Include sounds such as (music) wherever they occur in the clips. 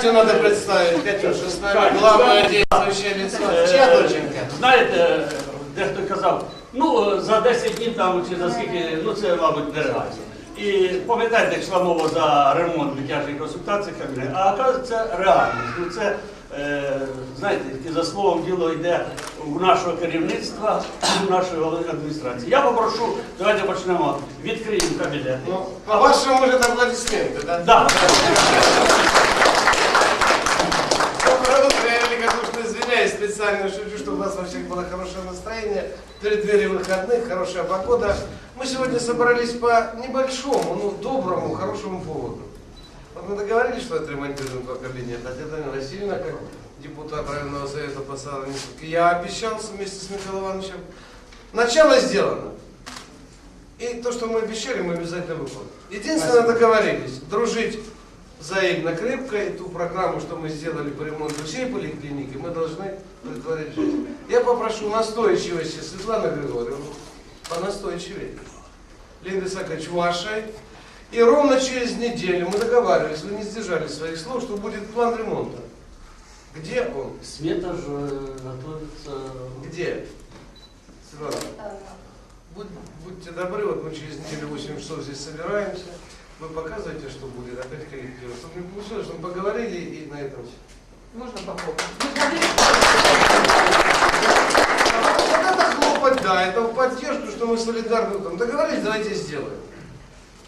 Катю надо представить. Катюша, с нами главное действующее лицо. Е, Чья доченька? Знаєте, дехто казав, ну за 10 днів там чи за скільки, ну це, мабуть, нереально. І пам'ятаєте, як йшла мова за ремонт дитячих консультацій а оказується це реальність. Ну це, е, знаєте, за словом діло йде у нашого керівництва, у нашої голови адміністрації. Я попрошу, давайте почнемо, відкриємо кабінет. Ну, по-вашему, может, аплодисменты, да? Да. Специально шучу, чтобы у вас во всех было хорошее настроение. В преддверии выходных, хорошая погода. Мы сегодня собрались по небольшому, ну, доброму, хорошему поводу. Вот мы договорились, что отремонтируем два кабинета. Татьяна Васильевна, как депутат районного совета по Савранинску, я обещал вместе с Михаилом Ивановичем. Начало сделано. И то, что мы обещали, мы обязательно выполним. Единственное, договорились дружить взаимно крепко, и ту программу, что мы сделали по ремонту всей поликлиники, мы должны притворить в жизнь. Я попрошу настойчивости Светланы Григорьевны, понастойчивее, Линды Исаакович вашей, и ровно через неделю мы договаривались, вы не сдержали своих слов, что будет план ремонта. Где он? Смета ж е, готується. Где? Светлана, будь- будьте добры, вот мы через неделю 8 часов здесь собираемся. Вы показываете, что будет, опять корректируем. Чтобы не получилось, что мы поговорили и на этом все. Можно попробовать? Вот это хлопать, да, это в поддержку, что мы солидарны. Там договорились, давайте сделаем.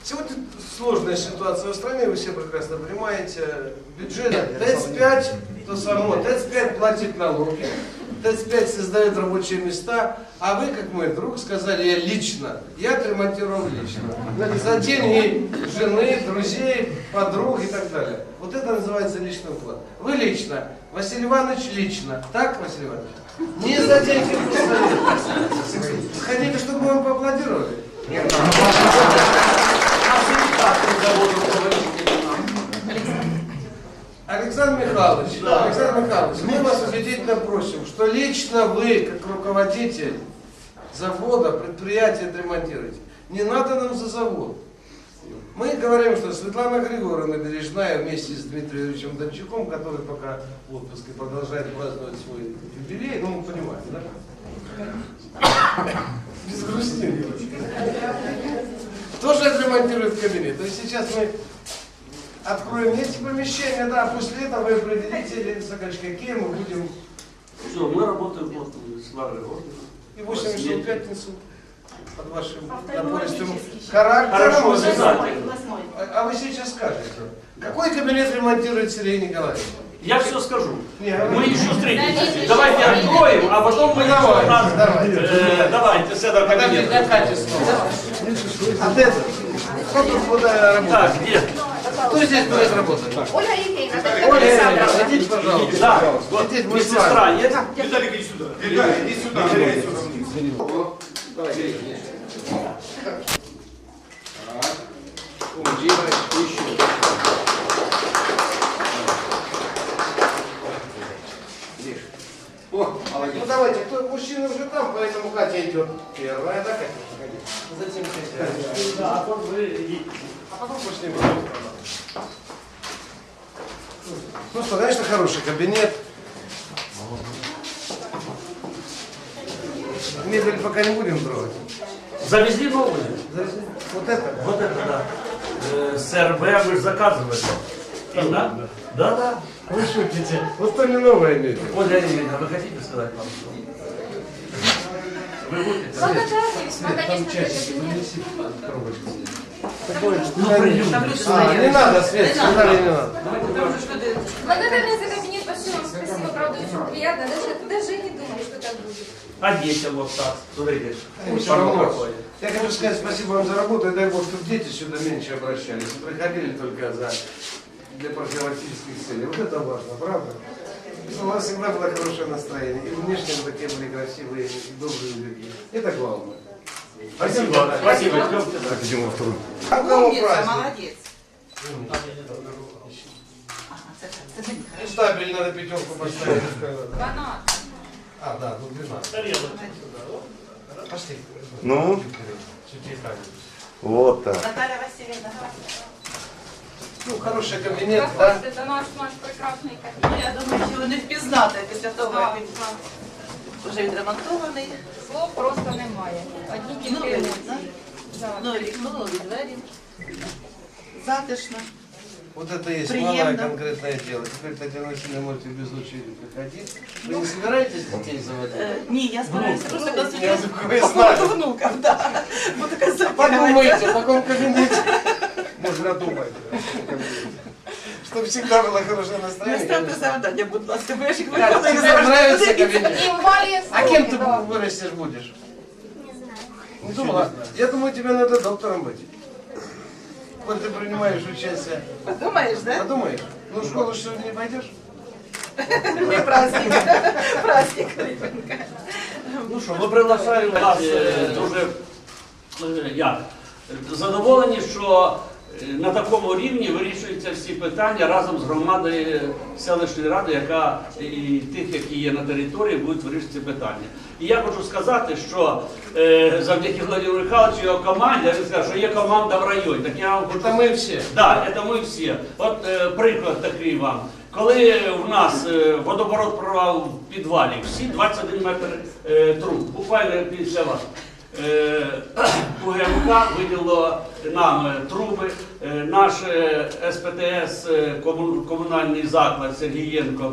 Сегодня сложная ситуация в стране, вы все прекрасно понимаете. Бюджет ТЭЦ-5, то само, ТЭЦ-5 платит налоги, ТЭЦ-5 создает рабочие места, а вы, как мой друг, сказали, я лично, я отремонтировал лично. За деньги жены, друзей, подруг и так далее. Вот это называется личный вклад. Вы лично, Василий Иванович лично. Так, Василий Иванович? Не за деньги пустили. Хотите, чтобы вам поаплодировали? Александр Михайлович, Да. Александр Михайлович, мы вас убедительно просим, что лично вы, как руководитель завода, предприятия отремонтируете. Не надо нам за завод. Мы говорим, что Светлана Григорьевна Бережная вместе с Дмитрием Ильичем Дончаком, который пока в отпуске продолжает праздновать свой юбилей, ну, мы понимаем, да? Без грусти. Тоже отремонтирует кабинет. То есть сейчас мы откроем эти помещения, да, после этого вы определите, Сокольевич, какие мы будем Все, ми працюємо плотно з Ларою и 8 часов в пятницу под вашим напористым характером. Хорошо, вы обязательно. А а вы сейчас скажете, какой кабинет ремонтирует Сергей Николаевич? Я все скажу. Не, Мы еще встретимся. Давайте откроем, а потом мы Давайте, раз. давайте. Э, Давайте с. Кати снова. А ты, кто тут будет работать? Так, где? Кто здесь будет работать? Ольга Евгеньевна, Ольга Ильинична, Александровна. идите, пожалуйста. Да, вот Здесь мы с медсестра вами. есть? Виталий, иди сюда. Виталий, иди сюда, иди сюда вниз. Ну давайте, кто мужчина уже там, поэтому Катя идет первая, да, Катя? Затем Катя. Да, а вот вы идите. А потом сторону. Ну что, конечно, хороший кабинет. Мебель пока не будем трогать. Завезли новую? Вот это? Вот это да. Э, С РБ вы же заказывали. Да? Да, да. Вы шутите. Вот то не новая мебель. Ольга Евгеньевна, вы хотите сказать нам что? Вы будете? Там конечно, принеси коробочку. Ну, А, не надо, Свет, Наталья, не надо. Там же что-то... Благодарность за кабинет, большое вам спасибо, правда, очень приятно. Даже, даже не думали, что так будет. А детям вот так, смотрите. Ну, равно. Я хочу сказать спасибо вам за работу, и дай Бог, чтобы дети сюда меньше обращались. Приходили только за для профилактических целей. Вот это важно, правда? У вас всегда было хорошее настроение. И внешне вы такие были красивые, и добрые люди. Это главное. Спасибо, спасибо. Идемте дальше. Идем во вторую. А у кого Умница, праздник? молодец. Ага, це так, це мені Ну, Стабель надо пятерку поставить. Банан. А, да, ну 12. Тарелочку. Пошли. Ну? Чуть-чуть так. Вот так. Наталья Васильевна, Ну, хороший кабинет, да? Проходьте, це наш наш прекрасний Ну, кабінет. я думаю, що вони впізнати після того, як Так, він так. вже відремонтований. Слов просто немає. Одні Ну, тільки видно, емоції. Так. Нові вікно, нові двері. Затишно. Вот это есть Приемно. малое конкретное дело. Теперь Татьяна Васильевна можете без очереди приходить. Вы не собираетесь детей заводить? Е, ні, я збираюся просто Я консультувати такое знаю. по внукам, да. Бо така Подумайте, в таком кабинете можно думать. Чтобы всегда было хорошее Не настроение. ставте завдання, будь ласка, бо я ж їх Катя, виконую тебе нравится завжди. кабинет? І в малі А кем ты слухи, да. вырастешь будешь? Не думала? Я думаю, тебе надо доктором быть. Вот ты принимаешь участие. Подумаєш, да? Подумаешь? Ну, в школу сегодня не пойдешь? Не праздник. Праздник ребенка. Ну що, ми приглашаємо вас е, дуже е, як, задоволені, що е, на такому рівні вирішуються всі питання разом з громадою селищної ради, яка і тих, які є на території, будуть вирішувати ці питання. І я хочу сказати, що е, завдяки Владимиру Михайловичу його команді, я сказав, що є команда в районі. Так я вам хочу Это мы все. Да, це ми всі. От е, приклад такий вам. Коли в нас е, водоворот прорвав в підвалі, всі 21 метр е, труб, буквально після вас. Е, (coughs) УГМК виділило нам е, труби, е, наш СПТС, комунальний заклад Сергієнко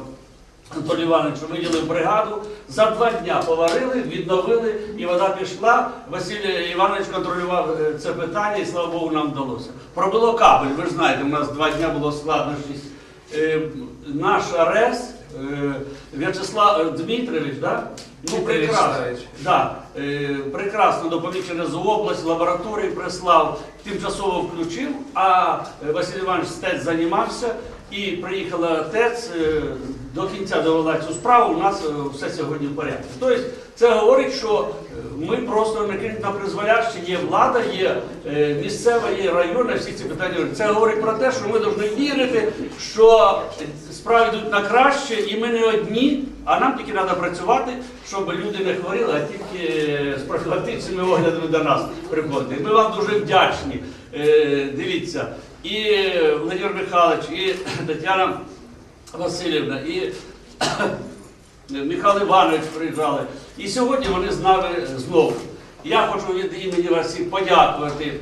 Анатолій Іванович виділив бригаду, за два дня поварили, відновили, і вода пішла. Василь Іванович контролював це питання, і слава Богу, нам вдалося. Пробило кабель, ви ж знаєте, у нас два дня було складнощі. Наш АРЕС, е, В'ячеслав Дмитрович, да? Ну прекрасно. Да, е, прекрасно допоміг через область, лабораторії прислав, тимчасово включив, а е, Василь Іванович ТЕЦ займався і приїхала ТЕЦ, е, до кінця довела цю справу, у нас е, все сьогодні в порядку. Тобто це говорить, що е, ми просто на призволяще, є влада, є е, місцева, є районна, всі ці питання. Це говорить про те, що ми повинні вірити, що справи йдуть на краще, і ми не одні, а нам тільки треба працювати, щоб люди не хворіли, а тільки з профілактичними оглядами до нас приходити. Ми вам дуже вдячні. Дивіться, і Владимир Михайлович, і (clears throat) Тетяна Васильівна, і (coughs) Михайло Іванович приїжджали. І сьогодні вони з нами знову. Я хочу від імені вас всіх подякувати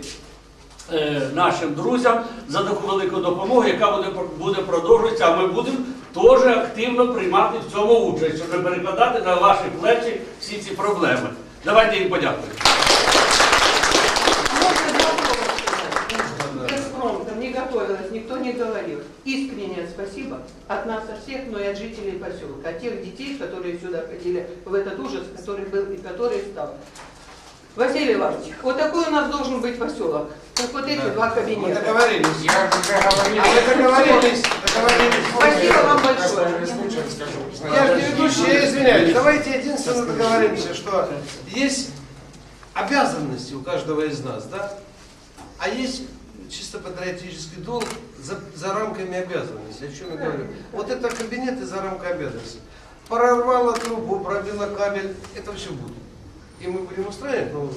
е, нашим друзям за таку велику допомогу, яка буде, буде продовжуватися, а ми будемо теж активно приймати в цьому участь, щоб перекладати на ваші плечі всі ці проблеми. Давайте їм подякуємо. Не говорил. Искреннее спасибо от нас, от всех, но и от жителей поселка, от тех детей, которые сюда ходили в этот ужас, который был и который стал. Василий Иванович, вот такой у нас должен быть поселок, как вот эти два Мы кабинета. договорились. Я уже говорил. Мы договорились. Договорились. Спасибо вам большое. Я же не ведущий, я извиняюсь. Давайте единственное договоримся, что есть обязанности у каждого из нас, да? А есть чисто патриотический долг за, за рамками обязанностей. О чем я говорю? Вот это кабинеты за рамкой обязанностей. Прорвало трубу, пробило кабель, это все будет. И мы будем устраивать, ну,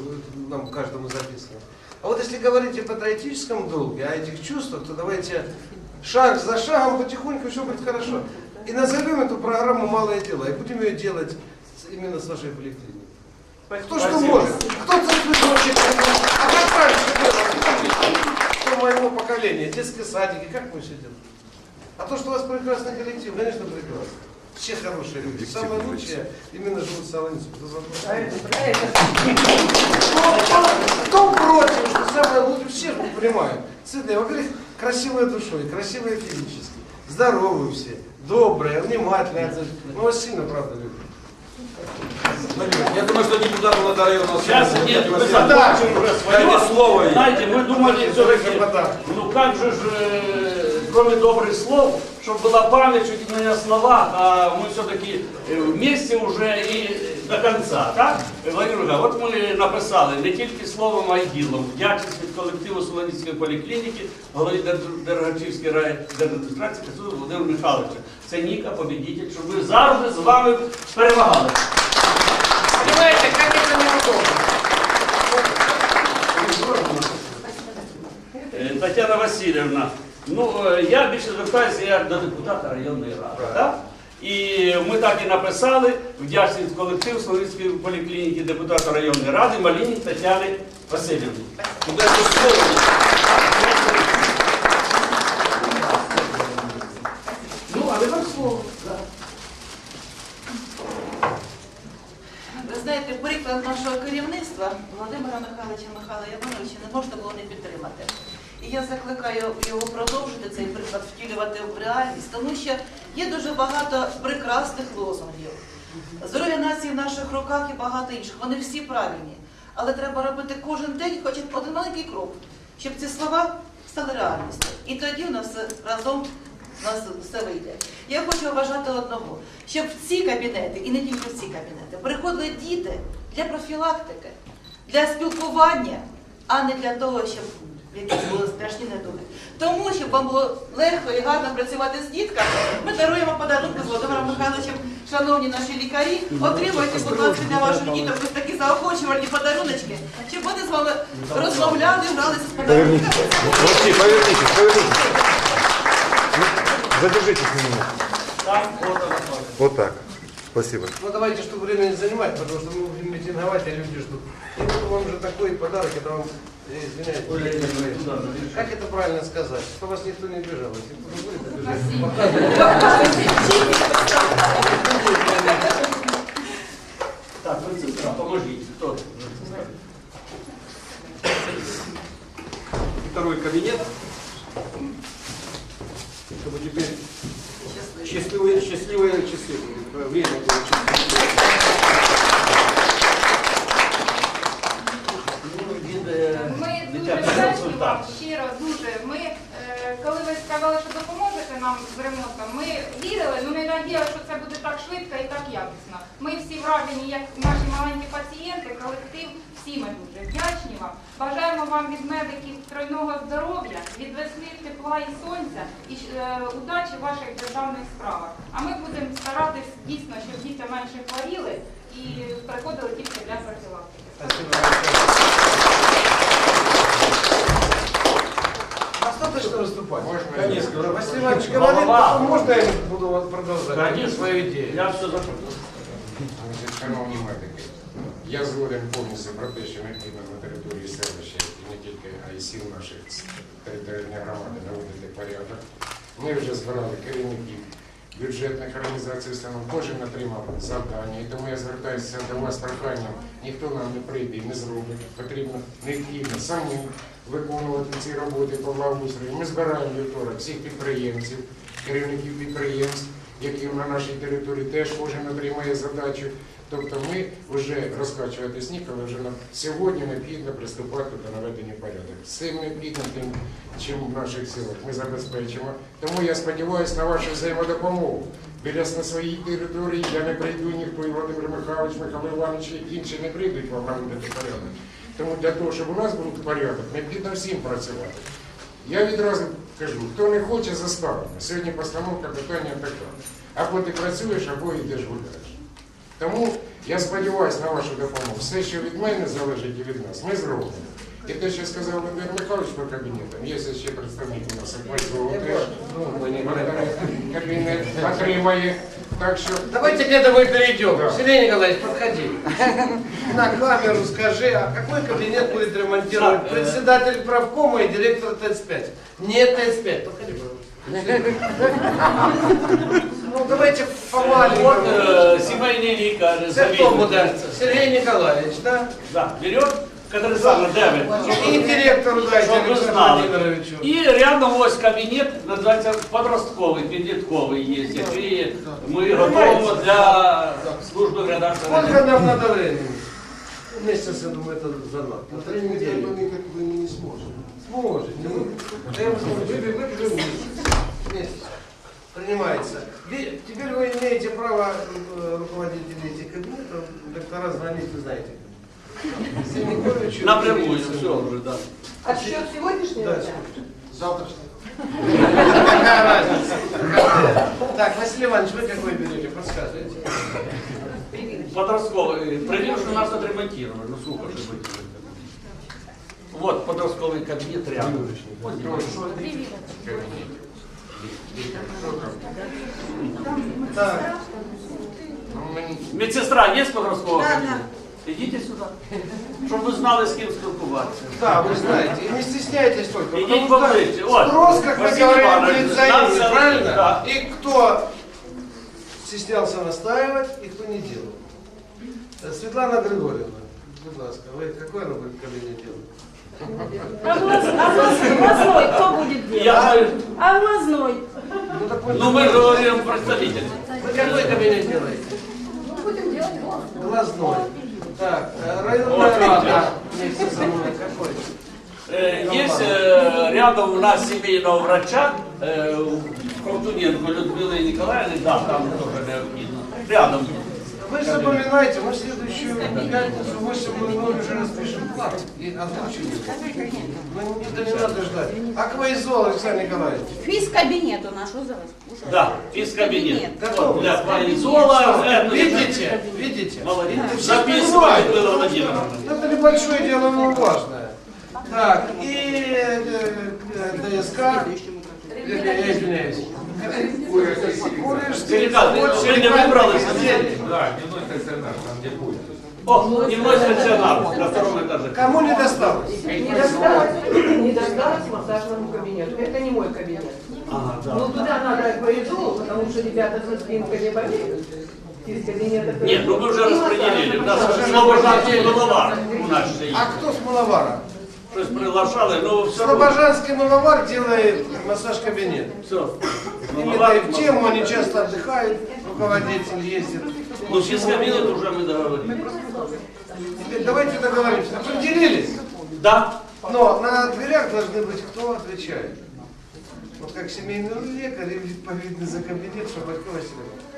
нам каждому записано. А вот если говорить о патриотическом долге, о этих чувствах, то давайте шаг за шагом потихоньку все будет хорошо. И назовем эту программу «Малое дело» и будем ее делать именно с вашей поликлиникой. Кто что может? Кто церковь А как раньше? Кто моего поколения? Детские садики, как мы все делаем? А то, что у вас прекрасный коллектив, конечно, прекрасно. Все хорошие люди. Самые лучшие именно живут в Солоницу. Кто забыл? Кто против, что самое лучшее? Все мы понимаем. Цветные, во-первых, красивые душой, красивые физически, здоровые все, добрые, внимательные. Мы вас сильно, правда, любим. Я думаю, что депутат Володарев у нас Сейчас сегодня нет, мы будет закончим уже Дайте свое. слово. ей. Знаете, мы думали все-таки, Господа. ну как же, ж, э, кроме добрых слов, чтобы была память чуть не на словах, а мы все-таки вместе уже і до конца, так? Владимир Михайлович, от ми написали не тільки словом, а й ділом. Вдячність від колективу Солоницької поліклініки, голові Дер- Дергачівської райдержадміністрації Кацуду Володимира Михайловича. Це Ніка, побідітель, щоб ми завжди з вами перемагали. Понимаете, как это неудобно. Е, Тетяна Васильівна, Ну, е, я більше звертаюся як до депутата районної ради. Так? І ми так і написали вдячність колектив Слов'янської поліклініки депутата районної ради Маліні Тетяни Васильівни. Куда это слово? Ну, але вам слово. да. Ви знаєте, приклад нашого керівництва Володимира Михайловича Михайла Івановича не можна було не підтримати. І я закликаю його продовжити цей приклад втілювати в реальність, тому що є дуже багато прекрасних лозунгів. Здоров'я нації в наших руках і багато інших. Вони всі правильні. Але треба робити кожен день хоч один маленький крок, щоб ці слова стали реальністю. І тоді в нас разом у нас все вийде. Я хочу вважати одного, щоб в ці кабінети, і не тільки в ці кабінети, приходили діти для профілактики, для спілкування, а не для того, щоб якісь були страшні недуги. Тому, щоб вам було легко і гарно працювати з дітками, ми даруємо подарунки з Володимиром Михайловичем, шановні наші лікарі, отримуйте, будь ласка, для ваших діток ось такі заохочувальні подаруночки, щоб вони з вами розмовляли, гралися з подарунками. Молодцы, повернитесь, повернитесь. Ну, Задержитесь на минуту. Так, от вона. Вот так. Спасибо. Ну давайте, чтобы время не занимать, потому что мы будем митинговать, а люди ждут. И вот вам же такой подарок, это вам, э, извиняюсь, как это правильно сказать? Что вас никто не обижал. Если кто-то будет обижать, Так, медсестра, поможіть. Хто? Второй кабинет. Чтобы теперь счастливые, счастливые часы. были. Время было здоров'я, від весни тепла і сонця і е, удачі в ваших державних справах. А ми будемо старатись дійсно, щоб діти менше хворіли і приходили тільки для профілактики. Достаточно выступать? Можно. Конечно. Василий Иванович говорит, Голова. потом можно я буду продолжать Конечно. свою идею? Я все запитав. Шановні медики, я згоден повністю про те, що необхідно на території селища тільки, а й сіл наших територіальної громади наводити порядок. Ми вже збирали керівників бюджетних організацій установ, кожен отримав завдання. І тому я звертаюся до вас проханням, ніхто нам не прийде і не зробить. Потрібно необхідно самим виконувати ці роботи по благоустрою. Ми збираємо вівторок всіх підприємців, керівників підприємств, які на нашій території теж кожен отримає задачу. Тобто ми вже розкачувати сніг, але вже на сьогодні необхідно приступати до наведення порядок. З цим необхідно тим, чим в наших силах ми забезпечимо. Тому я сподіваюся на вашу взаємодопомогу. Біля на своїй території я не прийду, ніхто і Володимир Михайлович, Михайло Іванович і інші не прийдуть вам наводити порядок. Тому для того, щоб у нас був порядок, необхідно всім працювати. Я відразу кажу, хто не хоче, заставимо. Сьогодні постановка питання така. Або ти працюєш, або йдеш гуляєш. Тому я сподіваюся на вашу допомогу. Все, що від мене залежить і від нас, ми зробимо. І те, що сказав Володимир Михайлович по кабінетам, є ще представник у нас Акмальцова теж. Кабінет отримає. Так що Давайте к этому и перейдем. Да. Сергей Николаевич, подходи. На камеру скажи, а какой кабинет будет ремонтировать Да, э. председатель правкома и директор ТЭЦ-5? Не ТЭЦ-5, подходи, пожалуйста. (laughs) Ну, давайте От помаленькому. е, сімейний лікар, Це хто буде? завідувач. Сергей Николаевич, да? Да, берет, Катерина Александровна, де ви? И директору дайте, Щоб ви Александру знали. Владимировичу. І рядом ось кабінет, називається подростковий, підлітковий є, який ми готуємо для служби гражданського. Сколько нам надо времени? Месяц, я думаю, это занадто. На три недели. ви не зможете. Сможете. Ну, да я вам скажу, вы, вы, вы месяц. Месяц. Принимается. Теперь вы имеете право э, руководителей этих кабинетов, доктора звонить, вы знаете. Напрямую, все вже, да. Отсчет сегодняшнего Да, дня? Завтрашнього. Какая разница? Так, Василий Иванович, вы какой берете? Подсказывайте. Подростковий. Придів, що нас отремонтували. Ну, слухай, що ви. Вот подростковий кабінет рядом. Ось Так, Ну, мені Медсестра є з подросткового кабінету? Ідіть сюди, щоб ви знали, з ким спілкуватися. да, вы знаете, и не стесняйтесь только, Идите потому поближе, что вот. спрос, как мы Василий говорим, Иванович, будет за нам ними, все- правильно? да. И кто стеснялся настаивать, и кто не делал. Э, Светлана Григорьевна, будь ласка, вы какой она будет кабинет делать? А глаз- а глаз- глазной кто будет делать? Я говорю, А глазной? Ну, так вы, ну ми ж говоримо представитель. вы какой кабинет делаете? Глазной. Так, э, районная рада вместе со мной какой? Е, Є е, рядом у нас сімейного врача е, Ковтуненко Людмили Ніколаївни, да, там теж необхідно. Рядом є. Вы запоминайте, мы в следующую пятницу в 8.00 уже распишем план и озвучим. Ну, это не надо ждать. Акваизол, Александр Николаевич. Физкабинет у нас, что за вас? Да, фізкабінет. Готово. Для Панізола. е, ну, Видите? Видите? Молодец. Это все Записывай, понимают. Людмила Владимировна. Это небольшое дело, но важное. Так, и э, э, ДСК, я я извиняюсь. Завод, сегодня выбралась. отдельный. Да, дневной стаціонар, там де буде. О, дневной стационар на втором этаже. Кому не досталось? Не досталось, (clears throat) не досталось массажному кабинету. Это не мой кабинет. Ага, да. Ну туда надо повезло, потому что ребята со спинкой не болеют. Из кабинета Нет, ну мы уже распределили. У нас є. А кто с Маловара? Щось приглашали, ну все. Слобожанский Маловар делает массаж-кабинет. Все. Именно и в тему они часто отдыхают, руководитель ездит. Ну, физкабинет уже мы договорились. Теперь давайте договоримся. Определились? Да. Но на дверях должны быть кто отвечает. Вот как семейный лекарь и відповідний за кабинет, чтобы Васильевна.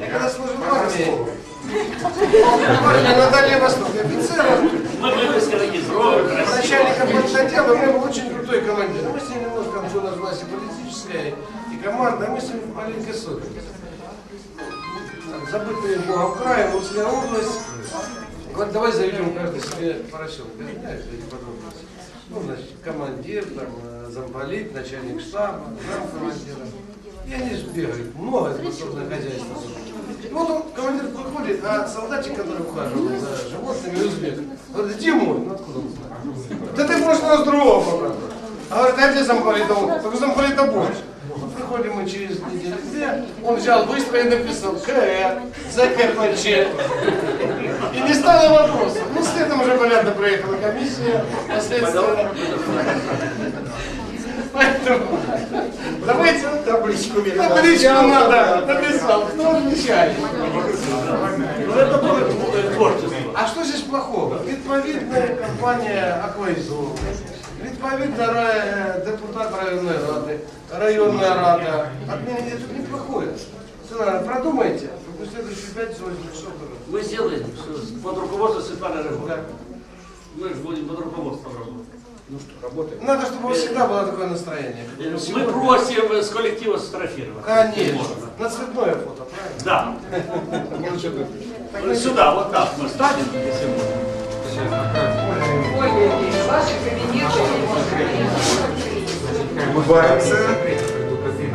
Я когда служил в армии, в армии на Дальнем Востоке, офицером, Мы начальником политотдела, у меня был очень крутой командир. Мы с ним немножко, у нас власть и политическая, и команда, мы с ним маленько. Так, Забытые Богом край, Русская область. Вот давай заведем каждый себе поросенка. Ну, значит, командир, там, э, замполит, начальник штаба, замкомандира. И они же бегают, много способное хозяйство. Вот он, командир выходит, а солдатик, который ухаживал за животными, узбек, говорит, где мой? Ну, откуда он знает? Да ты прошлого с другого побрал. А говорит, а где замполита? Так замполита больше. Приходим мы через неделю две, он взял быстро и написал КР, ЗКПЧ. И не стало вопроса. Ну, следом уже, понятно, проехала комиссия, последствия. Поэтому давайте табличку мне Табличку надо, написал, кто отвечает. Ну, это будет э, творчество. А что здесь плохого? Відповідна компанія Аквайзол, відповідна ра- депутат районной рады, районная рада. Отменить это неплохое. Светлана, продумайте, чтобы в следующую пятницу возьмем что-то. Мы сделаем всё под руководством Светланы Рыгоровой. Мы же будем под руководством работать. Ну что, работает. Надо, чтобы у вас всегда было такое настроение. Мы сегодня. просим с коллектива сфотографировать. Конечно. Можно. На цветное фото, правильно? Да. Сюда, вот так мы станем, если можно. Ваши кабинеты. Улыбаемся. Предупреди